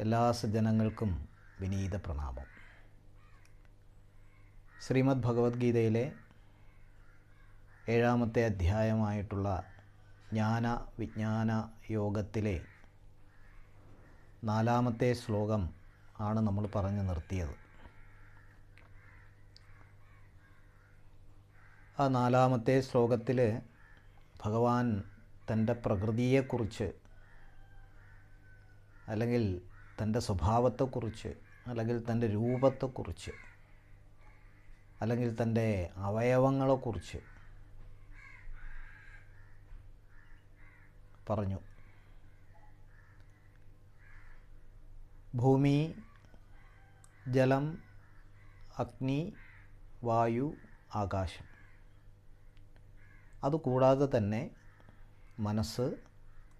എല്ലാ സജ്ജനങ്ങൾക്കും വിനീത പ്രണാമം. ശ്രീമദ് ഭഗവത്ഗീതയിലെ ഏഴാമത്തെ അധ്യായമായിട്ടുള്ള ജ്ഞാന വിജ്ഞാന യോഗത്തിലെ നാലാമത്തെ ശ്ലോകം ആണ് നമ്മൾ പറഞ്ഞു നിർത്തിയത്. ആ നാലാമത്തെ ശ്ലോകത്തിൽ ഭഗവാൻ തന്റെ പ്രകൃതിയെക്കുറിച്ച് അല്ലെങ്കിൽ തന്റെ സ്വഭാവത്തെക്കുറിച്ച് അല്ലെങ്കിൽ തന്റെ രൂപത്തെക്കുറിച്ച് അല്ലെങ്കിൽ തന്റെ അവയവങ്ങളെക്കുറിച്ച് പറഞ്ഞു. ഭൂമി ജലം അഗ്നി വായു ആകാശം. അതുകൂടാതെ തന്നെ മനസ്സ്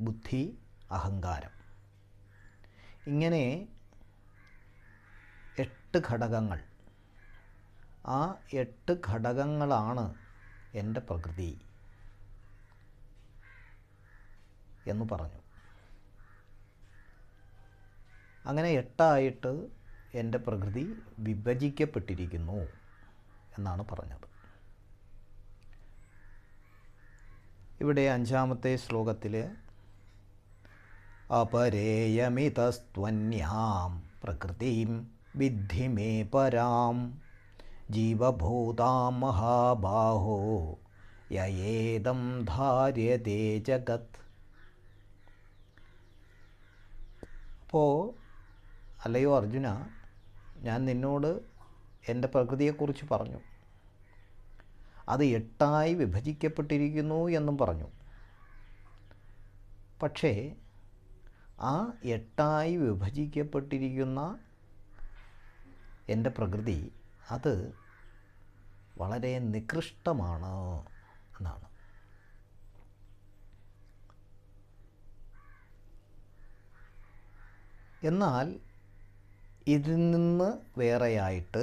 ബുദ്ധി അഹങ്കാരം. ഇങ്ങനെ എട്ട് ഘടകങ്ങൾ. ആ എട്ട് ഘടകങ്ങളാണ് എന്റെ പ്രകൃതി എന്ന് പറഞ്ഞു. അങ്ങനെ എട്ടായിട്ട് എന്റെ പ്രകൃതി വിഭജിക്കപ്പെട്ടിരിക്കുന്നു എന്നാണ് പറഞ്ഞത്. ഇവിടെ അഞ്ചാമത്തെ ശ്ലോകത്തിൽ അപരേയമിതസ്ത്വന്യാം പ്രകൃതിം വിദ്ധി മേ പരാം. ജീവഭൂതാം മഹാബാഹോ യേദം ധാര്യതേ ജഗത്. അപ്പോൾ അല്ലയോ അർജുന ഞാൻ നിന്നോട് എന്റെ പ്രകൃതിയെക്കുറിച്ച് പറഞ്ഞു. അത് എട്ടായി വിഭജിക്കപ്പെട്ടിരിക്കുന്നു എന്നും പറഞ്ഞു. പക്ഷേ ആ എട്ടായി വിഭജിക്കപ്പെട്ടിരിക്കുന്ന എന്റെ പ്രകൃതി അത് വളരെ നികൃഷ്ടമാണ് എന്നാണ്. എന്നാൽ ഇതിൽ നിന്ന് വേറെയായിട്ട്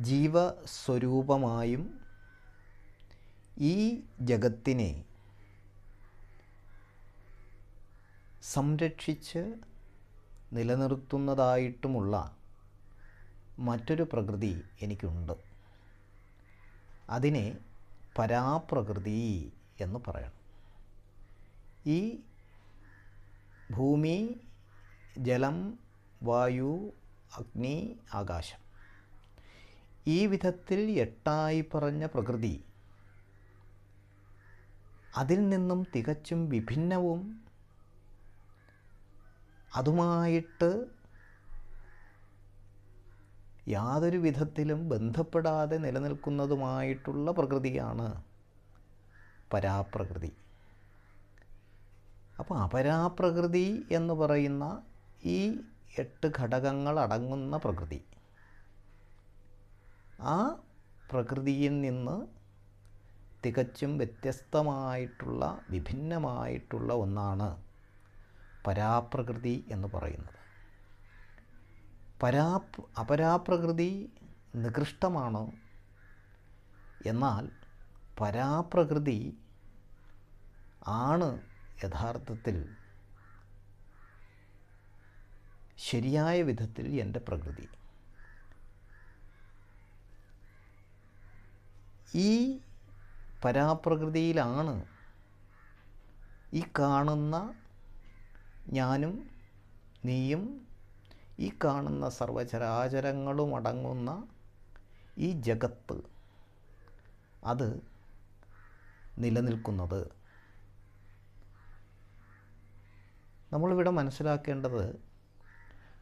ജീവസ്വരൂപമായും ഈ ജഗത്തിനെ സംരക്ഷിച്ച് നിലനിർത്തുന്നതായിട്ടുമുള്ള മറ്റൊരു പ്രകൃതി എനിക്കുണ്ട്. അതിനെ പരാപ്രകൃതി എന്ന് പറയണം. ഈ ഭൂമി ജലം വായു അഗ്നി ആകാശം ഈ വിധത്തിൽ എട്ടായി പറഞ്ഞ പ്രകൃതി അതിൽ നിന്നും തികച്ചും വിഭിന്നവും അതുമായിട്ട് യാതൊരു വിധത്തിലും ബന്ധപ്പെടാതെ നിലനിൽക്കുന്നതുമായിട്ടുള്ള പ്രകൃതിയാണ് പരാപ്രകൃതി. അപ്പോൾ അപരാപ്രകൃതി എന്ന് പറയുന്ന ഈ എട്ട് ഘടകങ്ങൾ അടങ്ങുന്ന പ്രകൃതി. ആ പ്രകൃതിയിൽ നിന്ന് തികച്ചും വ്യത്യസ്തമായിട്ടുള്ള വിഭിന്നമായിട്ടുള്ള ഒന്നാണ് പരാപ്രകൃതി എന്ന് പറയുന്നത്. പരാ അപരാപ്രകൃതി നികൃഷ്ടമാണ്. എന്നാൽ പരാപ്രകൃതി ആണ് യഥാർത്ഥത്തിൽ ശരിയായ വിധത്തിൽ എന്റെ പ്രകൃതി. ഈ പരാപ്രകൃതിയിലാണ് ഈ കാണുന്ന ഞാനും നീയും ഈ കാണുന്ന സർവചരാചരങ്ങളും അടങ്ങുന്ന ഈ ജഗത്ത് അത് നിലനിൽക്കുന്നത്. നമ്മളിവിടെ മനസ്സിലാക്കേണ്ടത്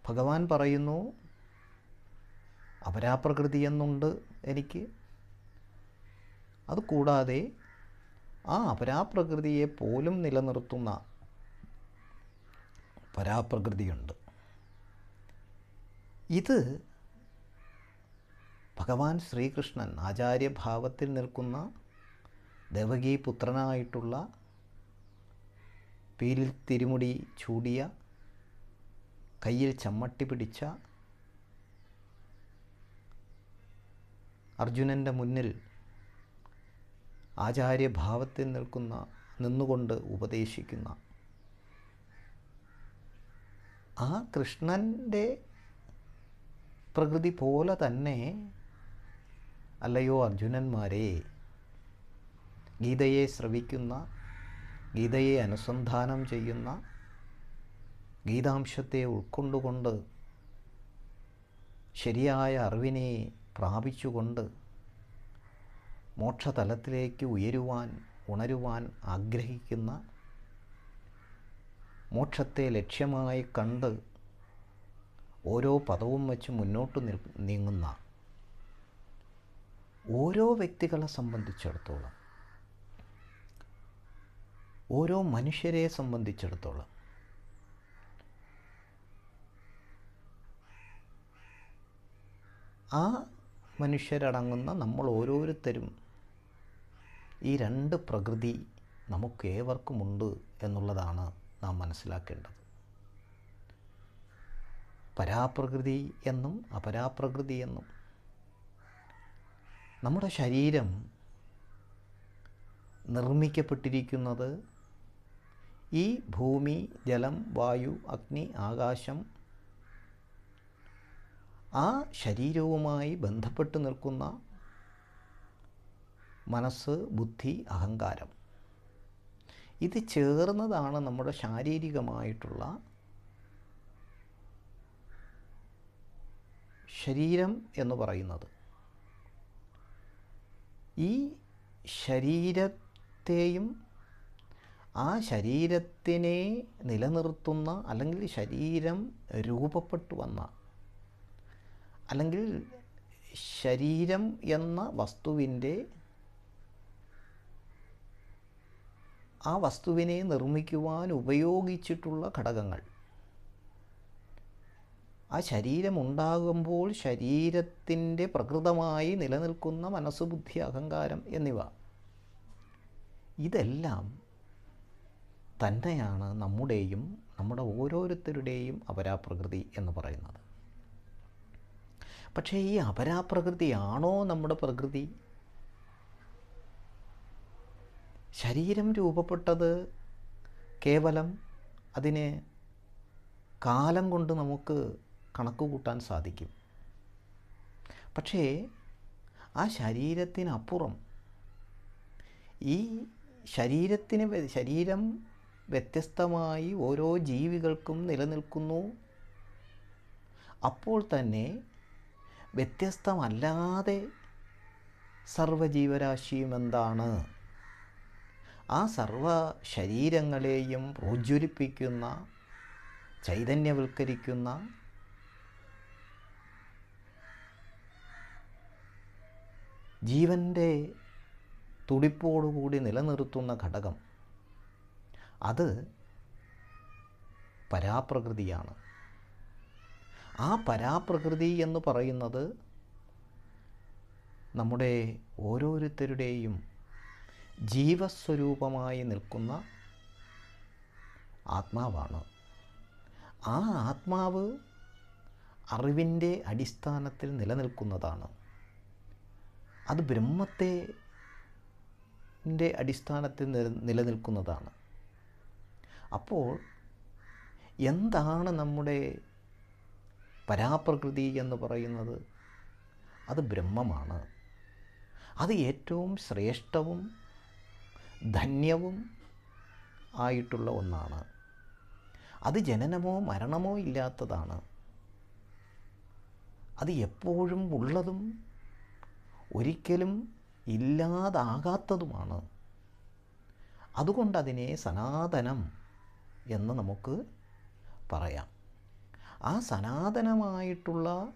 ഭഗവാൻ പറയുന്നു അപരാപ്രകൃതി എന്നുണ്ട് എനിക്ക്. അതുകൂടാതെ ആ അപരാപ്രകൃതിയെ പോലും നിലനിർത്തുന്ന പരാപ്രകൃതിയുണ്ട്. ഇത് ഭഗവാൻ ശ്രീകൃഷ്ണൻ ആചാര്യഭാവത്തിൽ നിൽക്കുന്ന ദേവകീ പുത്രനായിട്ടുള്ള പീലിൽ തിരുമുടി ചൂടിയ കയ്യിൽ ചമ്മട്ടി പിടിച്ച അർജുനന്റെ മുന്നിൽ ആചാര്യഭാവത്തിൽ നിൽക്കുന്ന നിന്നുകൊണ്ട് ഉപദേശിക്കുന്ന ആ കൃഷ്ണന്റെ പ്രകൃതി പോലെ തന്നെ അല്ലയോ അർജുനന്മാരെ ഗീതയെ ശ്രവിക്കുന്ന ഗീതയെ അനുസന്ധാനം ചെയ്യുന്ന ഗീതാംശത്തെ ഉൾക്കൊണ്ടുകൊണ്ട് ശരിയായ അറിവിനെ പ്രാപിച്ചുകൊണ്ട് മോക്ഷതലത്തിലേക്ക് ഉയരുവാൻ ഉണരുവാൻ ആഗ്രഹിക്കുന്ന മോക്ഷത്തെ ലക്ഷ്യമായി കണ്ട് ഓരോ പദവും വെച്ച് മുന്നോട്ട് നീങ്ങുന്ന ഓരോ വ്യക്തികളെ സംബന്ധിച്ചിടത്തോളം ഓരോ മനുഷ്യരെ സംബന്ധിച്ചിടത്തോളം ആ മനുഷ്യരടങ്ങുന്ന നമ്മൾ ഓരോരുത്തരും ഈ രണ്ട് പ്രകൃതി നമുക്കേവർക്കുമുണ്ട് എന്നുള്ളതാണ് നാം മനസ്സിലാക്കേണ്ടത്. പരാപ്രകൃതി എന്നും അപരാപ്രകൃതി എന്നും നമ്മുടെ ശരീരം നിർമ്മിക്കപ്പെട്ടിരിക്കുന്നത് ഈ ഭൂമി ജലം വായു അഗ്നി ആകാശം ആ ശരീരവുമായി ബന്ധപ്പെട്ട് നിൽക്കുന്ന മനസ്സ് ബുദ്ധി അഹങ്കാരം ഇത് ചേർന്നതാണ് നമ്മുടെ ശാരീരികമായിട്ടുള്ള ശരീരം എന്ന് പറയുന്നത്. ഈ ശരീരത്തെയും ആ ശരീരത്തിനെ നിലനിർത്തുന്ന അല്ലെങ്കിൽ ശരീരം രൂപപ്പെട്ടു വന്ന അല്ലെങ്കിൽ ശരീരം എന്ന വസ്തുവിന്റെ ആ വസ്തുവിനെ നിർമ്മിക്കുവാൻ ഉപയോഗിച്ചിട്ടുള്ള ഘടകങ്ങൾ. ആ ശരീരമുണ്ടാകുമ്പോൾ ശരീരത്തിന്റെ പ്രകൃതമായി നിലനിൽക്കുന്ന മനസ്സ് ബുദ്ധി അഹങ്കാരം എന്നിവ. ഇതെല്ലാം തന്നെയാണ് നമ്മുടെയും നമ്മുടെ ഓരോരുത്തരുടെയും അപരാപ്രകൃതി എന്ന് പറയുന്നത്. പക്ഷേ ഈ അപരാപ്രകൃതിയാണോ നമ്മുടെ പ്രകൃതി? ശരീരം രൂപപ്പെട്ടത് കേവലം അതിനെ കാലം കൊണ്ട് നമുക്ക് കണക്ക് കൂട്ടാൻ സാധിക്കും. പക്ഷേ ആ ശരീരത്തിനപ്പുറം ഈ ശരീരത്തിന് ശരീരം വ്യത്യസ്തമായി ഓരോ ജീവികൾക്കും നിലനിൽക്കുന്നു. അപ്പോൾ തന്നെ വ്യത്യസ്തമല്ലാതെ സർവജീവരാശിയും എന്താണ്? ആ സർവ ശരീരങ്ങളെയും പ്രോജ്വലിപ്പിക്കുന്ന ചൈതന്യവൽക്കരിക്കുന്ന ജീവന്റെ തുടിപ്പോടുകൂടി നിലനിർത്തുന്ന ഘടകം. അത് പരാപ്രകൃതിയാണ്. ആ പരാപ്രകൃതി എന്ന് പറയുന്നത് നമ്മുടെ ഓരോരുത്തരുടെയും ജീവസ്വരൂപമായി നിൽക്കുന്ന ആത്മാവാണ്. ആ ആത്മാവ് അറിവിന്റെ അടിസ്ഥാനത്തിൽ നിലനിൽക്കുന്നതാണ്. അത് ബ്രഹ്മത്തെ അടിസ്ഥാനത്തിൽ നിലനിൽക്കുന്നതാണ്. അപ്പോൾ എന്താണ് നമ്മുടെ പരാപ്രകൃതി എന്ന് പറയുന്നത്? അത് ബ്രഹ്മമാണ്. അത് ഏറ്റവും ശ്രേഷ്ഠവും ധന്യവും ആയിട്ടുള്ള ഒന്നാണ്. അത് ജനനമോ മരണമോ ഇല്ലാത്തതാണ്. അത് എപ്പോഴും ഉള്ളതും ഒരിക്കലും ഇല്ലാതാകാത്തതുമാണ്. അതുകൊണ്ടതിനെ സനാതനം എന്ന് നമുക്ക് പറയാം. ആ സനാതനമായിട്ടുള്ള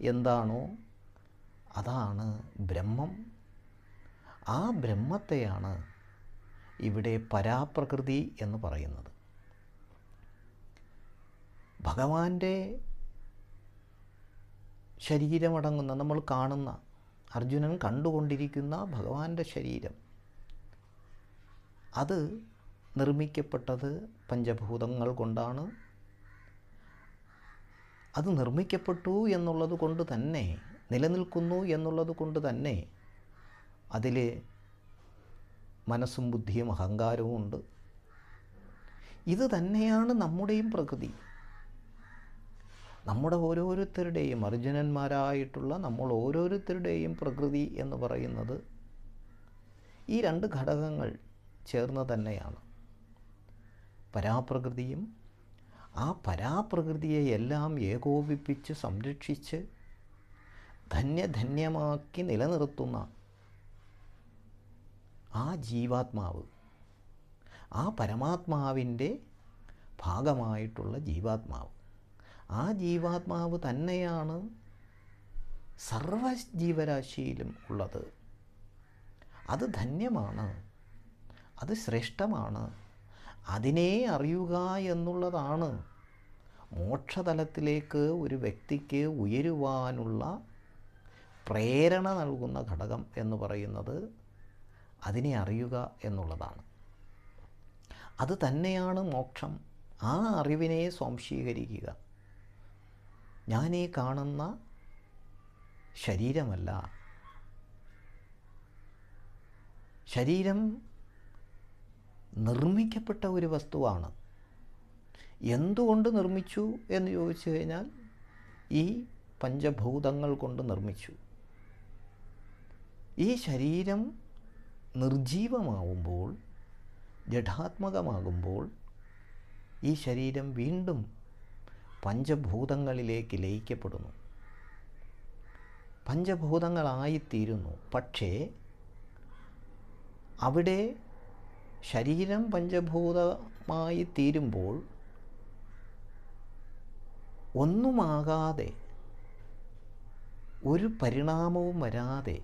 എന്താണോ അതാണ് ബ്രഹ്മം. ആ ബ്രഹ്മത്തെയാണ് ഇവിടെ പരാപ്രകൃതി എന്ന് പറയുന്നത്. ഭഗവാന്റെ ശരീരമടങ്ങുന്ന നമ്മൾ കാണുന്ന അർജുനൻ കണ്ടുകൊണ്ടിരിക്കുന്ന ഭഗവാന്റെ ശരീരം അത് നിർമ്മിക്കപ്പെട്ടത് പഞ്ചഭൂതങ്ങൾ കൊണ്ടാണ്. അത് നിർമ്മിക്കപ്പെട്ടു എന്നുള്ളത് കൊണ്ട് തന്നെ നിലനിൽക്കുന്നു എന്നുള്ളത് കൊണ്ട് തന്നെ അതിൽ മനസ്സും ബുദ്ധിയും അഹങ്കാരവും ഉണ്ട്. ഇത് തന്നെയാണ് നമ്മുടെയും പ്രകൃതി. നമ്മുടെ ഓരോരുത്തരുടെയും അർജുനന്മാരായിട്ടുള്ള നമ്മൾ ഓരോരുത്തരുടെയും പ്രകൃതി എന്ന് പറയുന്നത് ഈ രണ്ട് ഘടകങ്ങൾ ചേർന്ന് തന്നെയാണ്. പരാപ്രകൃതിയും ആ പരാപ്രകൃതിയെ എല്ലാം ഏകോപിപ്പിച്ച് സംരക്ഷിച്ച് ധന്യധന്യമാക്കി നിലനിർത്തുന്ന ആ ജീവാത്മാവ് ആ പരമാത്മാവിന്റെ ഭാഗമായിട്ടുള്ള ജീവാത്മാവ്. ആ ജീവാത്മാവ് തന്നെയാണ് സർവ ജീവരാശിയിലും ഉള്ളത്. അത് ധന്യമാണ്. അത് ശ്രേഷ്ഠമാണ്. അതിനെ അറിയുക എന്നുള്ളതാണ് മോക്ഷതലത്തിലേക്ക് ഒരു വ്യക്തിക്ക് ഉയരുവാനുള്ള പ്രേരണ നൽകുന്ന ഘടകം എന്ന് പറയുന്നത് അതിനെ അറിയുക എന്നുള്ളതാണ്. അത് തന്നെയാണ് മോക്ഷം. ആ അറിവിനെ സ്വാംശീകരിക്കുക. ഞാനീ കാണുന്ന ശരീരമല്ല. ശരീരം നിർമ്മിക്കപ്പെട്ട ഒരു വസ്തുവാണ്. എന്തുകൊണ്ട് നിർമ്മിച്ചു എന്ന് ചോദിച്ചു കഴിഞ്ഞാൽ ഈ പഞ്ചഭൂതങ്ങൾ കൊണ്ട് നിർമ്മിച്ചു. ഈ ശരീരം നിർജീവമാവുമ്പോൾ ജഡാത്മകമാകുമ്പോൾ ഈ ശരീരം വീണ്ടും പഞ്ചഭൂതങ്ങളിലേക്ക് ലയിക്കപ്പെടുന്നു. പഞ്ചഭൂതങ്ങളായിത്തീരുന്നു. പക്ഷേ അവിടെ ശരീരം പഞ്ചഭൂതമായി തീരുമ്പോൾ ഒന്നുമാകാതെ ഒരു പരിണാമവും വരാതെ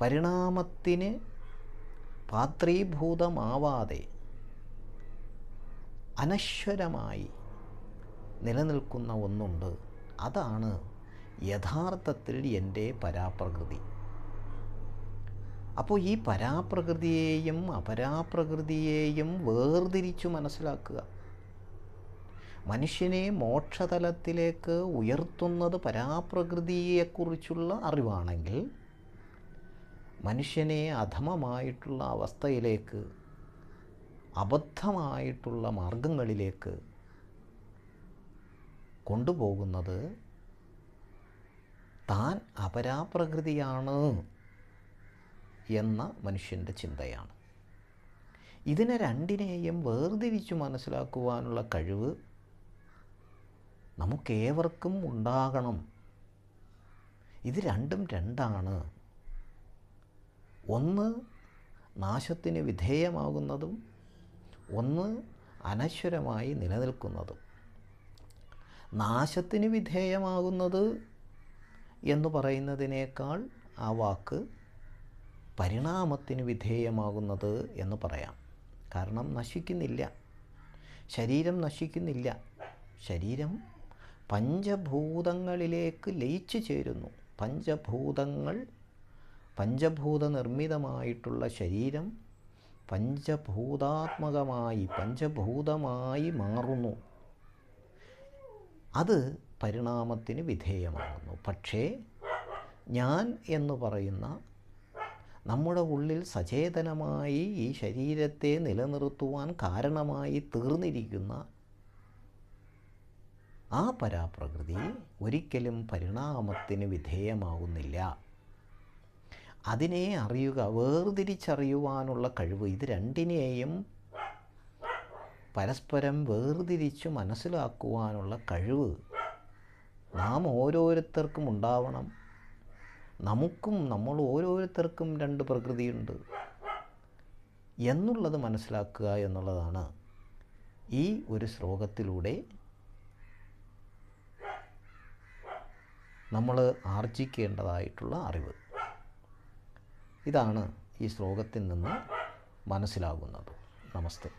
പരിണാമത്തിന് പാത്രീഭൂതമാവാതെ അനശ്വരമായി നിലനിൽക്കുന്ന ഒന്നുണ്ട്. അതാണ് യഥാർത്ഥത്തിൽ എന്റെ പരാപ്രകൃതി. അപ്പോൾ ഈ പരാപ്രകൃതിയെയും അപരാപ്രകൃതിയെയും വേർതിരിച്ചു മനസ്സിലാക്കുക. മനുഷ്യനെ മോക്ഷതലത്തിലേക്ക് ഉയർത്തുന്നത് പരാപ്രകൃതിയെക്കുറിച്ചുള്ള അറിവാണെങ്കിൽ മനുഷ്യനെ അധമമായിട്ടുള്ള അവസ്ഥയിലേക്ക് അബദ്ധമായിട്ടുള്ള മാർഗങ്ങളിലേക്ക് കൊണ്ടുപോകുന്നത് താൻ അപരാപ്രകൃതിയാണ് എന്ന മനുഷ്യന്റെ ചിന്തയാണ്. ഇതിനെ രണ്ടിനെയും വേർതിരിച്ചു മനസ്സിലാക്കുവാനുള്ള കഴിവ് നമുക്കേവർക്കും ഉണ്ടാകണം. ഇത് രണ്ടും രണ്ടാണ്. ഒന്ന് നാശത്തിന് വിധേയമാകുന്നതും ഒന്ന് അനശ്വരമായി നിലനിൽക്കുന്നതും. നാശത്തിന് വിധേയമാകുന്നത് എന്ന് പറയുന്നതിനേക്കാൾ ആ വാക്ക് പരിണാമത്തിന് വിധേയമാകുന്നത് എന്ന് പറയാം. കാരണം നശിക്കുന്നില്ല. ശരീരം നശിക്കുന്നില്ല. ശരീരം പഞ്ചഭൂതങ്ങളിലേക്ക് ലയിച്ചു ചേരുന്നു. പഞ്ചഭൂതങ്ങൾ പഞ്ചഭൂത നിർമ്മിതമായിട്ടുള്ള ശരീരം പഞ്ചഭൂതാത്മകമായി പഞ്ചഭൂതമായി മാറുന്നു. അത് പരിണാമത്തിന് വിധേയമാകുന്നു. പക്ഷേ ഞാൻ എന്ന് പറയുന്ന നമ്മുടെ ഉള്ളിൽ സചേതനമായി ഈ ശരീരത്തെ നിലനിർത്തുവാൻ കാരണമായി തീർന്നിരിക്കുന്ന ആ പരാപ്രകൃതി ഒരിക്കലും പരിണാമത്തിന് വിധേയമാകുന്നില്ല അതിനെ അറിയുക വേർതിരിച്ചറിയുവാനുള്ള കഴിവ്. ഇത് രണ്ടിനെയും പരസ്പരം വേർതിരിച്ച് മനസ്സിലാക്കുവാനുള്ള കഴിവ്. നാം ഓരോരുത്തർക്കും ഉണ്ടാവണം. നമുക്കും നമ്മൾ ഓരോരുത്തർക്കും രണ്ട് പ്രകൃതിയുണ്ട്. എന്നുള്ളത് മനസ്സിലാക്കുക എന്നുള്ളതാണ് ഈ ഒരു ശ്ലോകത്തിലൂടെ നമ്മൾ ആർജിക്കേണ്ടതായിട്ടുള്ള അറിവ്. ഇതാണ് ഈ ശ്ലോകത്തിൽ നിന്ന് മനസ്സിലാകുന്നത്. നമസ്തേ.